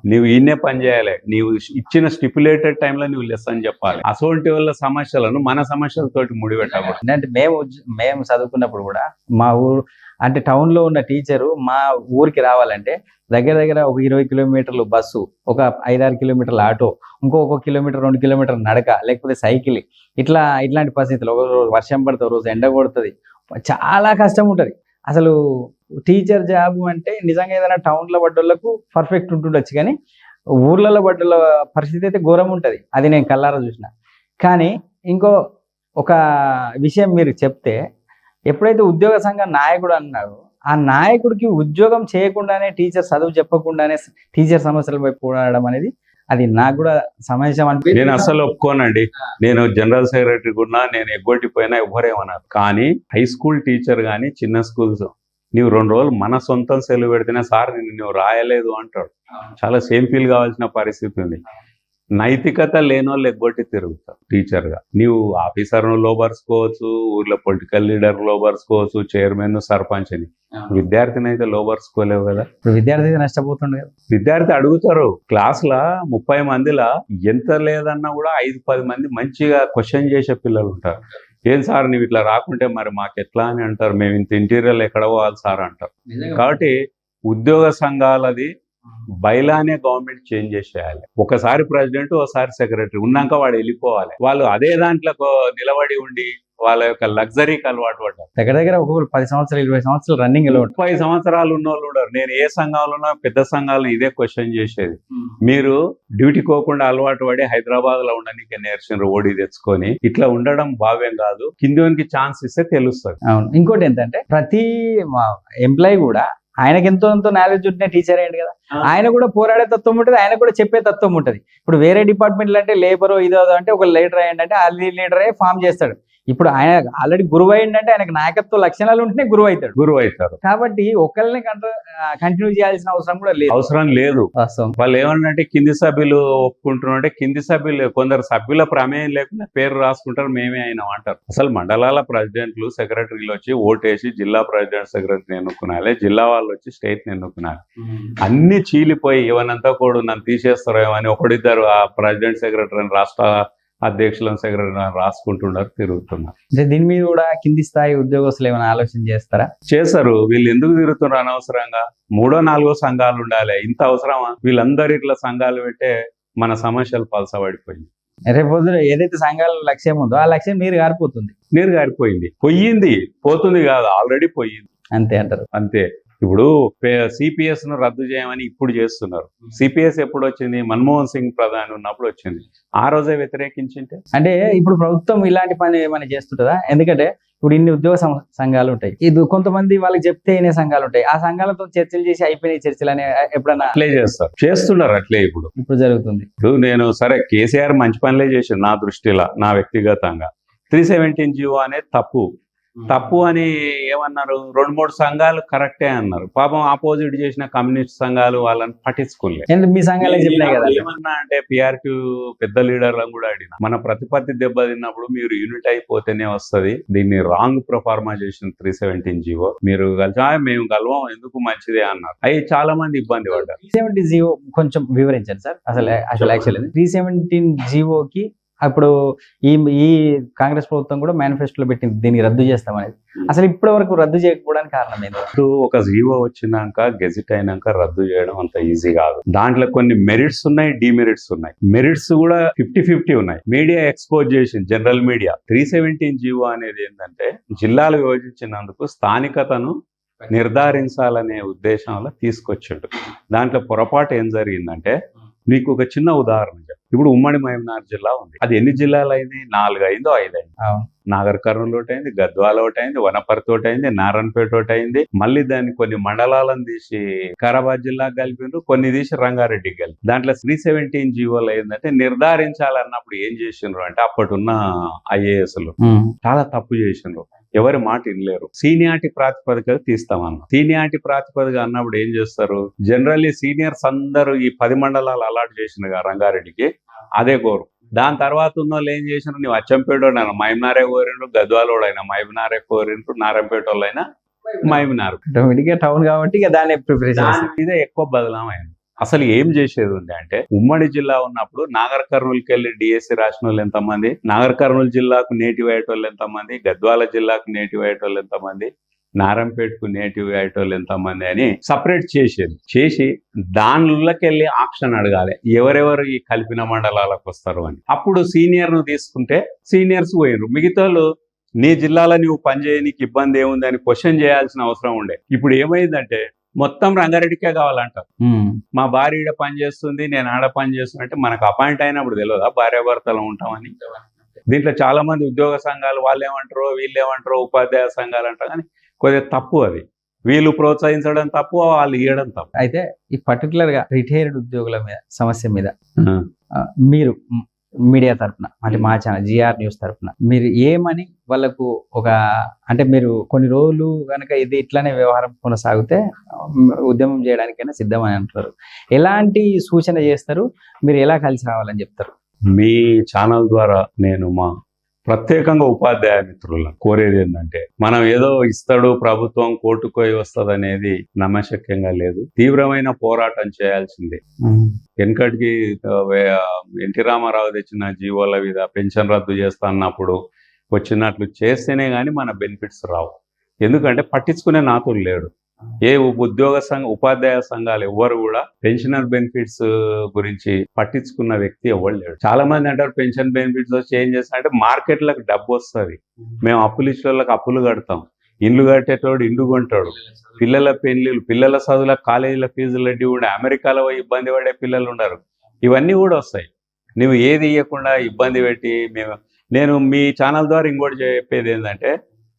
నువ్వు ఈయనే పని చేయాలి. నీవు ఇచ్చిన స్టిపులేటెడ్ టైంలో నువ్వు లెస్ అని చెప్పాలి. అసోంటి వాళ్ళ సమస్యలను మన సమస్యలతోటి ముడిపెట్టకూడదు అంటే మేము మేము చదువుకున్నప్పుడు కూడా మా ఊరు అంటే టౌన్లో ఉన్న టీచరు మా ఊరికి రావాలంటే దగ్గర దగ్గర ఒక ఇరవై కిలోమీటర్లు బస్సు ఒక ఐదారు కిలోమీటర్ల ఆటో ఇంకో ఒక కిలోమీటర్ రెండు కిలోమీటర్ నడక లేకపోతే సైకిల్. ఇట్లా ఇట్లాంటి పరిస్థితులు. ఒక రోజు వర్షం పడుతుంది రోజు ఎండ కొడుతుంది. చాలా కష్టం ఉంటుంది. అసలు టీచర్ జాబ్ అంటే నిజంగా ఏదైనా టౌన్లో పడ్డోళ్ళకు పర్ఫెక్ట్ ఉంటుండొచ్చు కానీ ఊర్లలో పడ్డోళ్ళ పరిస్థితి అయితే ఘోరం ఉంటుంది. అది నేను కల్లారా చూసిన. కానీ ఇంకో ఒక విషయం మీరు చెప్తే ఎప్పుడైతే ఉద్యోగ సంఘ నాయకుడు అన్నాడు ఆ నాయకుడికి ఉద్యోగం చేయకుండానే టీచర్ చదువు చెప్పకుండానే టీచర్ సమస్యలపై పోరాడడం అనేది అది నాకు కూడా సమావేశం అనిపించింది. నేను అసలు ఒప్పుకోనండి. నేను జనరల్ సెక్రటరీ కూడా నేను ఎగ్గొట్టిపోయినా ఎవరేమన్నారు. కానీ హై స్కూల్ టీచర్ కానీ చిన్న స్కూల్స్ నీవు రెండు రోజులు మన సొంతం సెలవు పెడితేనే సార్ నిన్ను నువ్వు రాయలేదు అంటాడు. చాలా సేమ్ ఫీల్ కావాల్సిన పరిస్థితి ఉంది. నైతికత లేనోళ్ళు ఎగ్గొట్టి తిరుగుతారు టీచర్గా. నీవు ఆఫీసర్ లోబర్చుకోవచ్చు ఊర్లో పొలిటికల్ లీడర్ లోబర్చుకోవచ్చు చైర్మన్ సర్పంచ్ అని. విద్యార్థిని అయితే లోబర్చుకోలేవు కదా. ఇప్పుడు విద్యార్థి అయితే నష్టపోతుండే కదా. విద్యార్థి అడుగుతారు క్లాస్ లా ముప్పై మందిలా ఎంత లేదన్నా కూడా ఐదు పది మంది మంచిగా క్వశ్చన్ చేసే పిల్లలు ఉంటారు. ఏం సార్ నువ్వు ఇట్లా రాకుంటే మరి మాకు ఎట్లా అని అంటారు. మేము ఇంత ఇంటీరియర్ ఎక్కడ పోవాలి సార్ అంటారు. కాబట్టి ఉద్యోగ సంఘాలది బైలానే గవర్నమెంట్ చేంజ్ చేసేయాలి. ఒకసారి ప్రెసిడెంట్ ఒకసారి సెక్రటరీ. ఉన్నాక వాడు వెళ్ళిపోవాలి. వాళ్ళు అదే దాంట్లో నిలబడి ఉండి వాళ్ళ యొక్క లగ్జరీకి అలవాటు పడ్డారు. దగ్గర దగ్గర ఒక్కొక్కరు పది సంవత్సరాలు ఇరవై సంవత్సరాలు రన్నింగ్ ముప్పై సంవత్సరాలు ఉన్న వాళ్ళు ఉన్నారు. నేను ఏ సంఘంలో ఉన్నా పెద్ద సంఘాలను ఇదే క్వశ్చన్ చేసేది. మీరు డ్యూటీ కోకుండా అలవాటు పడి హైదరాబాద్లో ఉండడానికి నేర్చిన ఓడి తెచ్చుకొని. ఇట్లా ఉండడం భావ్యం కాదు. కిందికి ఛాన్స్ ఇస్తే తెలుస్తుంది. అవును. ఇంకోటి ఏంటంటే ప్రతి ఎంప్లాయీ కూడా ఆయనకి ఎంతో ఎంతో నాలెడ్జ్ ఉంటే టీచర్ అయ్యండి కదా. ఆయన కూడా పోరాడే తత్వం ఉంటుంది ఆయన కూడా చెప్పే తత్వం ఉంటుంది. ఇప్పుడు వేరే డిపార్ట్మెంట్లు అంటే లేబర్ ఇదో అంటే ఒక లీడర్ అయ్యండి అంటే ఆ లీడర్ అయ్యి ఫామ్ చేస్తాడు. ఇప్పుడు ఆయన ఆల్రెడీ గురువు అయ్యిందంటే ఆయనకు నాయకత్వ లక్షణాలు ఉంటేనే గురువు అవుతాడు గురువు అవుతారు కాబట్టి ఒకరిని కంటిన్యూ చేయాల్సిన అవసరం కూడా లేదు. అవసరం లేదు. వాళ్ళు ఏమన్నంటే కింది సభ్యులు ఒప్పుకుంటున్నారంటే కింది సభ్యులు కొందరు సభ్యుల ప్రమేయం లేకుండా పేరు రాసుకుంటారు మేమే అయినాం అంటారు. అసలు మండలాల ప్రెసిడెంట్లు సెక్రటరీలు వచ్చి ఓటేసి జిల్లా ప్రెసిడెంట్ సెక్రటరీ ఎన్నుకునాలి జిల్లా వాళ్ళు వచ్చి స్టేట్ ఎన్నుకున్నారు అన్ని చీలిపోయి ఎవనంతా కూడా నన్ను తీసేస్తారో ఏమని ఒకడిద్దరు ఆ ప్రెసిడెంట్ సెక్రటరీ రాష్ట్ర అధ్యక్షులను సెక్రటరీ రాసుకుంటున్నారు తిరుగుతున్నారు. అంటే దీని మీద కూడా కింది స్థాయి ఉద్యోగస్తులు ఏమైనా ఆలోచన చేస్తారా? చేశారు. వీళ్ళు ఎందుకు తిరుగుతున్నారు అనవసరంగా? మూడో నాలుగో సంఘాలు ఉండాలి. ఇంత అవసరమా? వీళ్ళందరూ ఇట్లా సంఘాలు పెట్టే మన సమస్యలు పలసబడిపోయింది. రేపు ఏదైతే సంఘాల లక్ష్యం ఉందో ఆ లక్ష్యం నీరు గారిపోతుంది. నీరు గారిపోయింది. పొయ్యింది పోతుంది కాదు ఆల్రెడీ పోయింది. అంతే అంటారు. అంతే. ఇప్పుడు సిపిఎస్ను రద్దు చేయమని ఇప్పుడు చేస్తున్నారు. సిపిఎస్ ఎప్పుడు వచ్చింది మన్మోహన్ సింగ్ ప్రధాని ఉన్నప్పుడు వచ్చింది. ఆ రోజే వ్యతిరేకించింటే? అంటే ఇప్పుడు ప్రభుత్వం ఇలాంటి పని ఏమైనా చేస్తుంటుందా? ఎందుకంటే ఇప్పుడు ఇన్ని ఉద్యోగ సంఘాలు ఉంటాయి ఇది కొంతమంది వాళ్ళకి చెప్తే ఇనే సంఘాలు ఉంటాయి ఆ సంఘాలతో చర్చలు చేసి అయిపోయినాయి చర్చలు అనే ఎప్పుడన్నా? అట్లే చేస్తారు. చేస్తున్నారు అట్లే ఇప్పుడు. ఇప్పుడు జరుగుతుంది. ఇప్పుడు నేను సరే కేసీఆర్ మంచి పనులే చేసిండు నా దృష్టిలో నా వ్యక్తిగతంగా. త్రీ సెవెంటీన్ జీవో అనేది తప్పు తప్పు అని ఏమన్నారు? రెండు మూడు సంఘాలు కరెక్టే అన్నారు. పాపం ఆపోజిట్ చేసిన కమ్యూనిస్ట్ సంఘాలు వాళ్ళని పట్టించుకోలేదు మీ సంఘాలే చెప్పినాయి కదా? ఏమన్నా అంటే పిఆర్టీ పెద్ద లీడర్లను కూడా అడిగిన మన ప్రతిపత్తి దెబ్బతిన్నప్పుడు మీరు యూనిట్ అయిపోతేనే వస్తది. దీన్ని రాంగ్ ప్రొఫార్మా చేసిన త్రీ సెవెంటీన్ జీవో. మీరు కలిసి "ఆ, మేము కలవం ఎందుకు మంచిదే అన్నారు. అవి చాలా మంది ఇబ్బంది పడ్డారు. త్రీ సెవెంటీ జీవో కొంచెం వివరించండి సార్. అసలు అసలు యాక్చువల్లీ త్రీ సెవెంటీన్ జీవోకి అప్పుడు ఈ ఈ కాంగ్రెస్ ప్రభుత్వం కూడా మేనిఫెస్టోలో పెట్టింది దీన్ని రద్దు చేస్తామనేది. అసలు ఇప్పటి వరకు రద్దు చేయకపోవడానికి కారణం ఏంటి? ఇప్పుడు ఒక జీవో వచ్చినాక గెజిట్ అయినాక రద్దు చేయడం అంత ఈజీ కాదు. దాంట్లో కొన్ని మెరిట్స్ ఉన్నాయి డిమెరిట్స్ ఉన్నాయి. మెరిట్స్ కూడా ఫిఫ్టీ ఫిఫ్టీ ఉన్నాయి. మీడియా ఎక్స్పోజ్ చేసింది general media. Three seventeen GO అనేది ఏంటంటే జిల్లాలు విభజించినందుకు స్థానికతను నిర్ధారించాలనే ఉద్దేశంలో తీసుకొచ్చిండు. దాంట్లో పొరపాటు ఏం జరిగిందంటే మీకు ఒక చిన్న ఉదాహరణ. ఇప్పుడు ఉమ్మడి మహబూబ్నగర్ జిల్లా ఉంది. అది ఎన్ని జిల్లాలు అయింది నాలుగు అయిందో ఐదు అయింది. నాగర్ కర్నూలు ఒకటి అయింది గద్వాల ఒకటి అయింది వనపర్తి ఒకటి అయింది నారాయణపేట ఒకటి అయింది మళ్ళీ దాన్ని కొన్ని మండలాలను తీసి వికారాబాద్ జిల్లాకు కలిపిండ్రు కొన్ని తీసి రంగారెడ్డికి కలిపి దాంట్లో త్రీ సెవెంటీన్ జీవోలు ఏంటంటే నిర్ధారించాలన్నప్పుడు ఏం చేసిండ్రు అంటే అప్పటున్న ఐఏఎస్లు. చాలా తప్పు చేసిండ్రు. ఎవరి మాట వినలేరు. సీనియారిటీ ప్రాతిపదిక తీస్తామన్నా. సీనియారిటీ ప్రాతిపదిక అన్నప్పుడు ఏం చేస్తారు? జనరల్లీ సీనియర్స్ అందరూ ఈ పది మండలాలు అలాట్ చేసిన రంగారెడ్డికి అదే కోరు. దాని తర్వాత ఉన్న వాళ్ళు ఏం చేసినారు? నువ్వు అచ్చంపేట మైమనారే కోరిండ్రు గద్వాలోడు అయినా మైమనారే కోరిండ్రు నారాయణపేట వాళ్ళైనా మైమనారు. ఆటోమేటిక్గా టౌన్ కాబట్టి దాని మీద ఎక్కువ బదలామైంది అసలు ఏం చేసేది ఉంది అంటే ఉమ్మడి జిల్లా ఉన్నప్పుడు నాగర్ కర్నూలుకి వెళ్ళి డిఎస్సి రాసిన వాళ్ళు ఎంతమంది నాగర్ కర్నూలు జిల్లాకు నేటివ్ అయ్యేటోళ్ళు ఎంతమంది గద్వాల జిల్లాకు నేటివ్ అయ్యేటోళ్ళు ఎంతమంది నారంపేట్కు నేటివ్ అయ్యేటోళ్ళు ఎంతమంది అని సపరేట్ చేసేది. చేసి దానిలోకి వెళ్ళి ఆప్షన్ అడగాలి ఎవరెవరు ఈ కలిపిన మండలాలకు వస్తారు అని. అప్పుడు సీనియర్ను తీసుకుంటే సీనియర్స్ పోయినరు మిగతా వాళ్ళు నీ జిల్లాలో నువ్వు పనిచేయనీకి ఇబ్బంది ఏముంది అని క్వశ్చన్ చేయాల్సిన అవసరం ఉండే. ఇప్పుడు ఏమైందంటే మొత్తం రంగారెడ్డికే కావాలంటారు. మా భార్య ఈడ పని చేస్తుంది నేను ఆడ పని చేస్తున్నా అంటే మనకు అపాయింట్ అయినప్పుడు తెలియదా భార్యాభర్తలు ఉంటామని? దీంట్లో చాలా మంది ఉద్యోగ సంఘాలు వాళ్ళు ఏమంటారో వీళ్ళు ఏమంటారో ఉపాధ్యాయ సంఘాలు అంటారు కానీ కొద్దిగా తప్పు అది. వీళ్ళు ప్రోత్సహించడం తప్పు వాళ్ళు ఇవ్వడం తప్పు. అయితే ఈ పర్టికులర్గా రిటైర్డ్ ఉద్యోగుల మీద సమస్య మీద మీరు మీడియా తరపున అంటే మా ఛానల్ జిఆర్ న్యూస్ తరపున. మీరు ఏమని వాళ్ళకు ఒక అంటే మీరు కొన్ని రోజులు కనుక ఇది ఇట్లానే వ్యవహారం కొనసాగితే ఉద్యమం చేయడానికైనా సిద్ధమని అంటారు. ఎలాంటి సూచన చేస్తారు? మీరు ఎలా కలిసి రావాలని చెప్తారు? మీ ఛానల్ ద్వారా నేను మా ప్రత్యేకంగా ఉపాధ్యాయ మిత్రులను కోరేది ఏంటంటే మనం ఏదో ఇస్తాడు ప్రభుత్వం కోర్టుకోయి వస్తుంది అనేది నమ్మశక్యంగా లేదు. తీవ్రమైన పోరాటం చేయాల్సిందే. వెనకటికి ఎన్టీ రామారావు తెచ్చిన జీవోల మీద పెన్షన్ రద్దు చేస్తా అన్నప్పుడు వచ్చినట్లు చేస్తేనే కానీ మన బెనిఫిట్స్ రావు. ఎందుకంటే పట్టించుకునే నాతులు లేడు. ఏ ఉద్యోగ సంఘ ఉపాధ్యాయ సంఘాలు ఎవ్వరు కూడా పెన్షనర్ బెనిఫిట్స్ గురించి పట్టించుకున్న వ్యక్తి ఎవరు లేడు చాలా మంది అంటారు పెన్షన్ బెనిఫిట్స్ వచ్చి ఏం చేస్తారంటే మార్కెట్లకు డబ్బు వస్తుంది. మేము అప్పులు ఇచ్చిన వాళ్ళకి అప్పులు కడతాం. ఇండ్లు కట్టేటోడు ఇండ్లు కొంటాడు. పిల్లల పెళ్ళిళ్ళు పిల్లల చదువుల కాలేజీల ఫీజులు అడ్డి కూడా అమెరికాలో పోయి ఇబ్బంది పడే పిల్లలు ఉన్నారు ఇవన్నీ కూడా వస్తాయి. నువ్వు ఏది ఇవ్వకుండా ఇబ్బంది పెట్టి మేము నేను మీ ఛానల్ ద్వారా ఇంకోటి చెప్పేది ఏంటంటే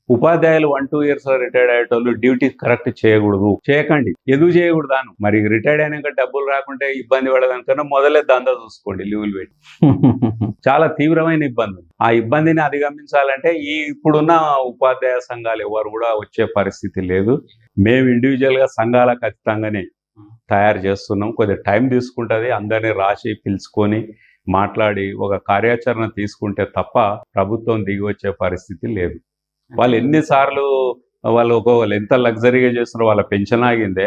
ఉపాధ్యాయులు వన్ టూ ఇయర్స్ రిటైర్డ్ అయ్యేటోళ్ళు డ్యూటీ కరెక్ట్ చేయకూడదు. చేయకండి. ఎందుకు చేయకూడదు అను మరి రిటైర్డ్ అయినాక డబ్బులు రాకుంటే ఇబ్బంది పడదానికన్నా మొదలే దందా చూసుకోండి లీవులు పెట్టి. చాలా తీవ్రమైన ఇబ్బంది. ఆ ఇబ్బందిని అధిగమించాలంటే ఈ ఇప్పుడున్న ఉపాధ్యాయ సంఘాలు ఎవరు కూడా వచ్చే పరిస్థితి లేదు. మేము ఇండివిజువల్గా సంఘాల ఖచ్చితంగానే తయారు చేస్తున్నాం. కొద్దిగా టైం తీసుకుంటుంది. అందరినీ రాసి పిలుచుకొని మాట్లాడి ఒక కార్యాచరణ తీసుకుంటే తప్ప ప్రభుత్వం దిగి వచ్చే పరిస్థితి లేదు. వాళ్ళు ఎన్నిసార్లు వాళ్ళు ఒక వాళ్ళు ఎంత లగ్జరీగా చేస్తున్నారో వాళ్ళ పెన్షన్ ఆగిందే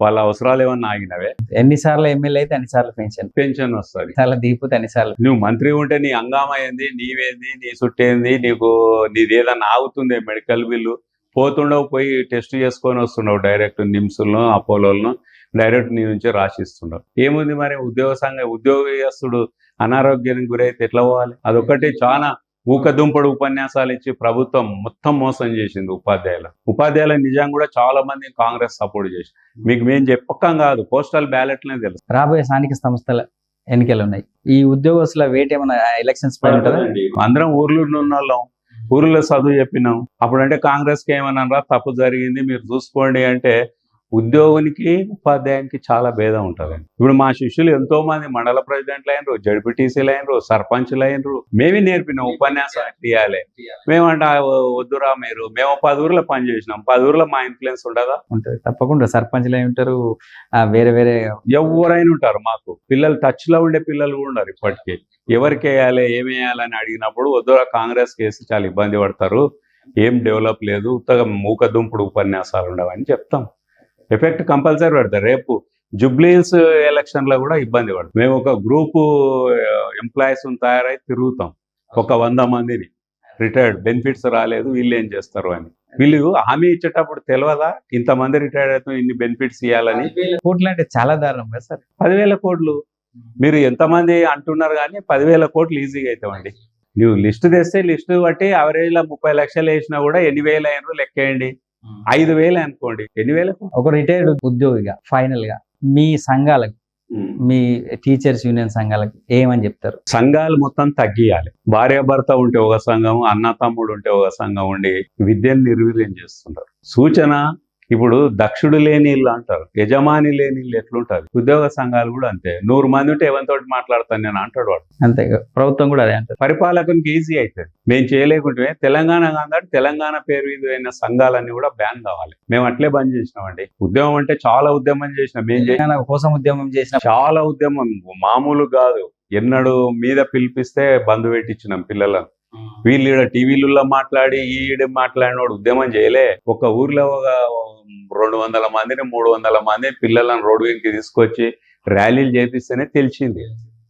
వాళ్ళ అవసరాలు ఏమన్నా ఆగినవే? ఎన్నిసార్లు ఎమ్మెల్యే అయితే అన్నిసార్లు పెన్షన్. పెన్షన్ వస్తుంది. చాలా దీపుతే అన్నిసార్లు. నువ్వు మంత్రి ఉంటే నీ హంగామా ఏంది నీవేంది నీ చుట్టేంది నీకు నీది ఏదన్నా ఆగుతుంది మెడికల్ బిల్లు? పోతుండవు పోయి టెస్ట్ చేసుకొని వస్తున్నావు డైరెక్ట్ నిమ్స్లను అపోలోలను డైరెక్ట్ నీ నుంచి రాసిస్తున్నావు ఏముంది మరి ఉద్యోగ సంఘ ఉద్యోగస్తుడు అనారోగ్యానికి గురైతే ఎట్లా పోవాలి? అదొకటి చాలా ఊకదుంపడు ఉపన్యాసాలు ఇచ్చి ప్రభుత్వం మొత్తం మోసం చేసింది ఉపాధ్యాయులు. ఉపాధ్యాయులు నిజంగా కూడా చాలా మంది కాంగ్రెస్ సపోర్ట్ చేసి. మీకు మేము చెప్పకం కాదు పోస్టల్ బ్యాలెట్లనే తెలుసు. రాబోయే స్థానిక సంస్థల ఎన్నికలు ఉన్నాయి. ఈ ఉద్యోగస్తుల వెయిట్ ఏమైనా ఎలక్షన్స్ అందరం ఊర్లో ఉన్న వాళ్ళం ఊర్లో చదువు చెప్పినాం. అప్పుడంటే కాంగ్రెస్కి ఏమన్నా తప్పు జరిగింది మీరు చూసుకోండి అంటే ఉద్యోగునికి ఉపాధ్యాయునికి చాలా భేదం ఉంటుంది. ఇప్పుడు మా శిష్యులు ఎంతో మంది మండల ప్రెసిడెంట్లు అయినరు జడ్పీటీసీలు అయినరు సర్పంచ్లు అయినరు. మేమే నేర్పినాం ఉపన్యాసం తీయాలి మేమంటే "ఆ, వద్దురా మీరు మేము పది ఊర్లో పని చేసినాం పది ఊర్లో మా ఇన్ఫ్లుయెన్స్ ఉండదా? ఉంటుంది. తప్పకుండా సర్పంచ్లు అయి ఉంటారు ఆ, వేరే వేరే ఎవరైనా ఉంటారు మాకు. పిల్లలు టచ్లో ఉండే పిల్లలు కూడా ఉన్నారు ఇప్పటికీ. ఎవరికి వేయాలి ఏమి వేయాలని అడిగినప్పుడు వద్దురా కాంగ్రెస్ కేసు చాలా ఇబ్బంది పడతారు ఏం డెవలప్ లేదు ఉత్తగా మూకదుంపుడు ఉపన్యాసాలు ఉండవని చెప్తాం. ఎఫెక్ట్ కంపల్సరీ పెడతారు రేపు జుబ్లీస్ ఎలక్షన్లో కూడా ఇబ్బంది పడతాం మేము ఒక గ్రూపు ఎంప్లాయీస్ తయారై తిరుగుతాం. ఒక వంద మందిని. రిటైర్డ్ బెనిఫిట్స్ రాలేదు వీళ్ళు ఏం చేస్తారు అని. వీళ్ళు హామీ ఇచ్చేటప్పుడు తెలియదా ఇంతమంది రిటైర్డ్ అవుతాం ఇన్ని బెనిఫిట్స్ ఇవ్వాలని? కోట్లు అంటే చాలా దారుణం కదా సార్. పదివేల కోట్లు. మీరు ఎంతమంది అంటున్నారు కానీ పదివేల కోట్లు ఈజీగా అవుతామండి. నువ్వు లిస్ట్ తెస్తే లిస్ట్ బట్టి average లో ముప్పై లక్షలు వేసినా కూడా ఎన్ని వేలు అయినారు లెక్కేయండి. ఐదు వేలు అనుకోండి. ఎన్ని వేలకు? ఒక రిటైర్డ్ ఉద్యోగిగా ఫైనల్గా మీ సంఘాలకు మీ టీచర్స్ యూనియన్ సంఘాలకు ఏమని చెప్తారు? సంఘాలు మొత్తం తగ్గియాలి. భార్యాభర్త ఉంటే ఒక సంఘం అన్న తమ్ముడు ఉంటే ఒక సంఘం ఉండి విద్యను నిర్వీర్యం చేస్తుంటారు. సూచన ఇప్పుడు దక్షుడు లేని ఇల్లు అంటారు యజమాని లేని ఇల్లు ఎట్లుంటది? ఉద్యోగ సంఘాలు కూడా అంతే. నూరు మంది ఉంటే ఎవరితో మాట్లాడతాను నేను అంటాడు వాడు. అంతే ప్రభుత్వం కూడా అదే అంటారు. పరిపాలకునికి ఈజీ అవుతుంది మేము చేయలేకుంటే తెలంగాణ కాదు తెలంగాణ పేరు మీద అయిన సంఘాలన్నీ కూడా బ్యాన్ కావాలి. మేము అట్లే బంద్ చేసినామండి. ఉద్యమం అంటే చాలా ఉద్యమం చేసినాం. మేము కోసం ఉద్యమం చేసిన చాలా ఉద్యమం. మామూలు కాదు. ఎన్నడు మీద పిలిపిస్తే బంద్ పెట్టించినాం పిల్లలను. వీళ్ళు ఈడ టీవీలలో మాట్లాడి ఈడ మాట్లాడినోడు ఉద్యమం చేయలే. ఒక ఊర్లో ఒక రెండు వందల మందిని మూడు వందల మంది పిల్లలను రోడ్డు వెనక్కి తీసుకొచ్చి ర్యాలీలు చేపిస్తేనే తెలిసింది.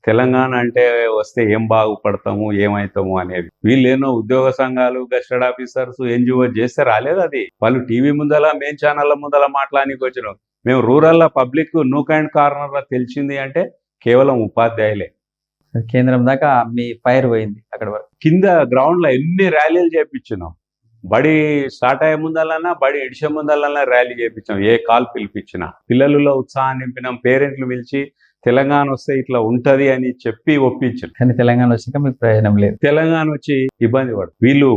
తెలంగాణ అంటే వస్తే ఏం బాగుపడతాము ఏమవుతాము అనేది. వీళ్ళు ఏమో ఉద్యోగ సంఘాలు గస్టెడ్ ఆఫీసర్స్ ఎన్జిఓ చేస్తే రాలేదు అది. వాళ్ళు టీవీ ముందల మెయిన్ ఛానళ్ళ ముందల మాట్లాడానికి వచ్చినాం మేము rural public nook and corner తెలిసింది అంటే కేవలం ఉపాధ్యాయులే. కేంద్రం దాకా మీ ఫైర్ పోయింది అక్కడ వరకు. కింద గ్రౌండ్లో ఎన్ని ర్యాలీలు చేపించినాం? బడి స్టార్ట్ అయ్యే ముందలన్నా బడి ఎడిసే ముందలన్నా ర్యాలీ చేపించాం ఏ కాల్ పిలిపించినా. పిల్లలలో ఉత్సాహం నింపినాం పేరెంట్లు పిలిచి తెలంగాణ వస్తే ఇట్లా ఉంటది అని చెప్పి ఒప్పించాం కానీ తెలంగాణ వచ్చాక మీకు ప్రయోజనం లేదు. తెలంగాణ వచ్చి ఇబ్బంది పడు వీళ్ళు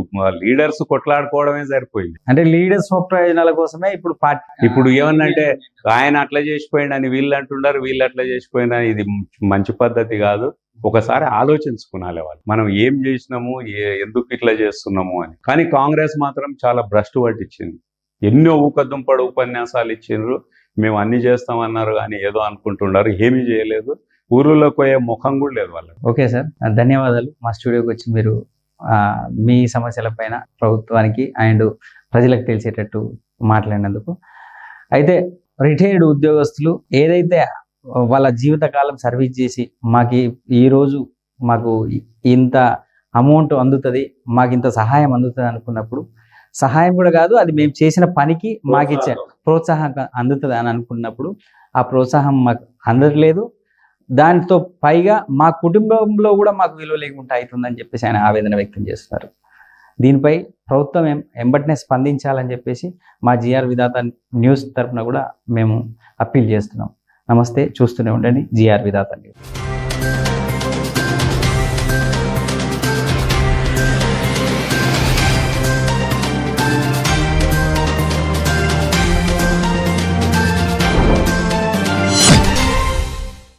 లీడర్స్ కొట్లాడుకోవడమే సరిపోయింది. అంటే లీడర్స్ ప్రయోజనాల కోసమే ఇప్పుడు పార్టీ ఇప్పుడు ఏమన్నంటే ఆయన అట్లా చేసిపోయిండని వీళ్ళు అంటున్నారు వీళ్ళు అట్లా చేసిపోయిందని ఇది మంచి పద్ధతి కాదు. ఒకసారి ఆలోచించుకునాలి వాళ్ళు. మనం ఏం చేసినాము ఏ- ఎందుకు ఇట్లా చేస్తున్నాము అని. కానీ కాంగ్రెస్ మాత్రం చాలా భ్రష్టు పట్టించింది. ఎన్నో ఊకద్దుంపడు ఉపన్యాసాలు ఇచ్చిండ్రు. మేము అన్ని చేస్తామన్నారు కానీ ఏదో అనుకుంటున్నారు. ఏమీ చేయలేదు. ఊర్లోకి పోయే ముఖం కూడా లేదు వాళ్ళకి. Okay sir. ధన్యవాదాలు. మా స్టూడియోకి వచ్చి మీరు మీ సమస్యల పైన ప్రభుత్వానికి అండ్ ప్రజలకు తెలిసేటట్టు మాట్లాడినందుకు. అయితే రిటైర్డ్ ఉద్యోగస్తులు ఏదైతే వాళ్ళ జీవితకాలం సర్వీస్ చేసి మాకు ఈ- ఈ రోజు మాకు ఇంత అమౌంట్ అందుతుంది మాకు ఇంత సహాయం అందుతుంది అనుకున్నప్పుడు సహాయం కూడా కాదు అది మేము చేసిన పనికి మాకు ఇచ్చే ప్రోత్సాహం. అందుతుంది అని అనుకున్నప్పుడు ఆ ప్రోత్సాహం మాకు అందట్లేదు. దాంతో పైగా మా కుటుంబంలో కూడా మాకు విలువ లేకుండా అవుతుందని చెప్పేసి ఆయన ఆవేదన వ్యక్తం చేస్తున్నారు. దీనిపై ప్రభుత్వం ఎం ఎంబటినే స్పందించాలని చెప్పేసి మా జిఆర్ విధాత న్యూస్ తరఫున కూడా మేము అప్పీల్ చేస్తున్నాం. నమస్తే చూస్తూనే ఉండండి. జిఆర్ విధాత న్యూస్